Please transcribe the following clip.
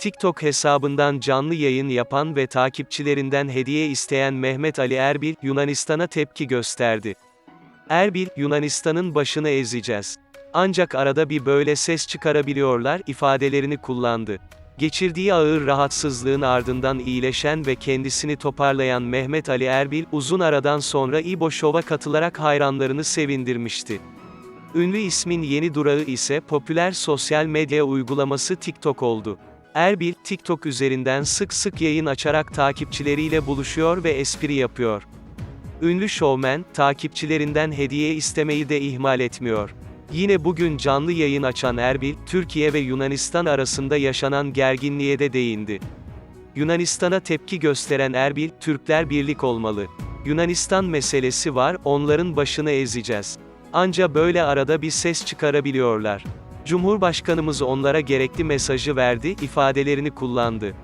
TikTok hesabından canlı yayın yapan ve takipçilerinden hediye isteyen Mehmet Ali Erbil, Yunanistan'a tepki gösterdi. Erbil, Yunanistan'ın başını ezeceğiz. Ancak arada bir böyle ses çıkarabiliyorlar, ifadelerini kullandı. Geçirdiği ağır rahatsızlığın ardından iyileşen ve kendisini toparlayan Mehmet Ali Erbil, uzun aradan sonra İbo Show'a katılarak hayranlarını sevindirmişti. Ünlü ismin yeni durağı ise popüler sosyal medya uygulaması TikTok oldu. Erbil, TikTok üzerinden sık sık yayın açarak takipçileriyle buluşuyor ve espri yapıyor. Ünlü şovmen, takipçilerinden hediye istemeyi de ihmal etmiyor. Yine bugün canlı yayın açan Erbil, Türkiye ve Yunanistan arasında yaşanan gerginliğe de değindi. Yunanistan'a tepki gösteren Erbil, Türkler birlik olmalı. Yunanistan meselesi var, onların başını ezeceğiz. Anca böyle arada bir ses çıkarabiliyorlar. Cumhurbaşkanımız onlara gerekli mesajı verdi, ifadelerini kullandı.